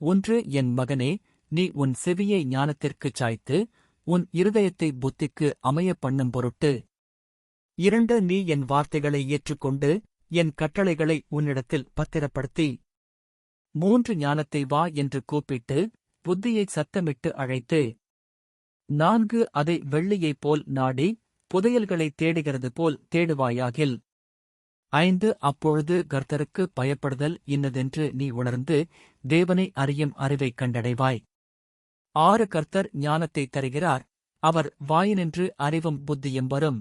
ஒன்று என் மகனே நீ உன் செவியை ஞானத்திற்குச் சாய்த்து உன் இருதயத்தை புத்திக்கு அமையப் பண்ணும் பொருட்டு. இரண்டு நீ என் வார்த்தைகளை ஏற்றுக்கொண்டு என் கட்டளைகளை உன்னிடத்தில் பத்திரப்படுத்தி. மூன்று ஞானத்தை வா என்று கூப்பிட்டு புத்தியை சத்தமிட்டு அழைத்து. நான்கு அதை வெள்ளியைப் போல் நாடி புதையல்களைத் தேடுகிறது போல் தேடுவாயாகில். ஐந்து அப்பொழுது கர்த்தருக்கு பயப்படுதல் இன்னதென்று நீ உணர்ந்து தேவனை அறியும் அறிவைக் கண்டடைவாய். ஆறு கர்த்தர் ஞானத்தை தருகிறார் அவர் வாயினின்று அறிவும் புத்தியும் வரும்.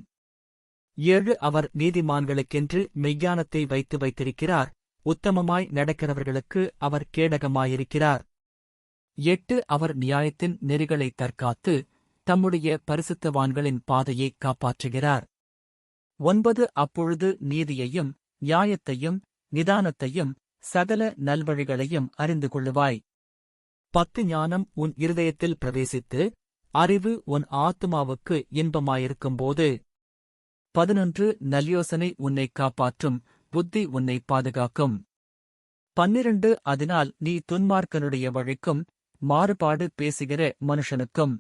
ஏழு அவர் நீதிமான்களுக்கென்று மெய்ஞானத்தை வைத்து வைத்திருக்கிறார் உத்தமமாய் நடக்கிறவர்களுக்கு அவர் கேடகமாயிருக்கிறார். எட்டு அவர் நியாயத்தின் நெறிகளை தற்காத்து தம்முடைய பரிசுத்தவான்களின் பாதையை காப்பாற்றுகிறார். ஒன்பது அப்பொழுது நீதியையும் நியாயத்தையும் நிதானத்தையும் சகல நல்வழிகளையும் அறிந்து கொள்ளுவாய். பத்து ஞானம் உன் இருதயத்தில் பிரவேசித்து அறிவு உன் ஆத்மாவுக்கு இன்பமாயிருக்கும்போது. பதினொன்று நல்யோசனை உன்னை காப்பாற்றும் புத்தி உன்னை பாதுகாக்கும். பன்னிரண்டு அதனால் நீ துன்மார்க்கனுடைய வழிக்கும் மாறுபாடு பேசுகிற மனுஷனுக்கும்.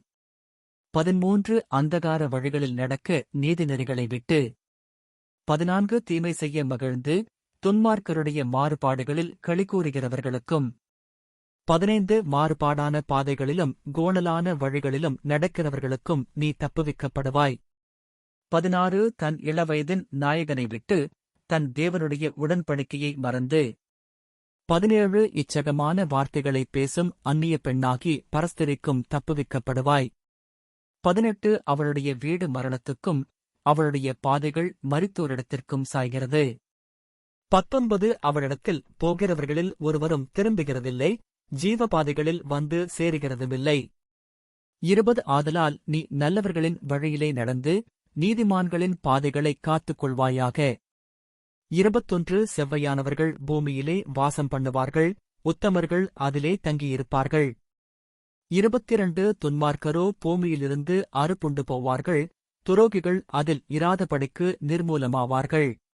பதிமூன்று அந்தகார வழிகளில் நடக்க நீதிநெறிகளை விட்டு. பதினான்கு தீமை செய்ய மகிழ்ந்து துன்மார்க்கருடைய மாறுபாடுகளில் களிகூறுகிறவர்களுக்கும் பதினைந்து மாறுபாடான பாதைகளிலும் கோணலான வழிகளிலும் நடக்கிறவர்களுக்கும் நீ தப்புவிக்கப்படுவாய். பதினாறு தன் இளவயதின் நாயகனை விட்டு தன் தேவனுடைய உடன்படிக்கையை மறந்து. பதினேழு இச்சகமான வார்த்தைகளை பேசும் அந்நிய பெண்ணாகி பரஸ்திரிக்கும் தப்புவிக்கப்படுவாய். பதினெட்டு அவளுடைய வீடு மரணத்துக்கும் அவளுடைய பாதைகள் மருத்துவரிடத்திற்கும் சாய்கிறது. பத்தொன்பது அவளிடத்தில் போகிறவர்களில் ஒருவரும் திரும்புகிறதில்லை ஜீவபாதைகளில் வந்து சேருகிறதுமில்லை. இருபது ஆதலால் நீ நல்லவர்களின் வழியிலே நடந்து நீதிமான்களின் பாதைகளை காத்துக் கொள்வாயாக இருபத்தொன்று செவ்வையானவர்கள் பூமியிலே வாசம் பண்ணுவார்கள் உத்தமர்கள் அதிலே தங்கியிருப்பார்கள். இருபத்திரண்டு துன்மார்க்கரோ பூமியிலிருந்து அறுப்புண்டு போவார்கள் துரோகிகள் அதில் இராதபடிக்கு நிர்மூலமாவார்கள்.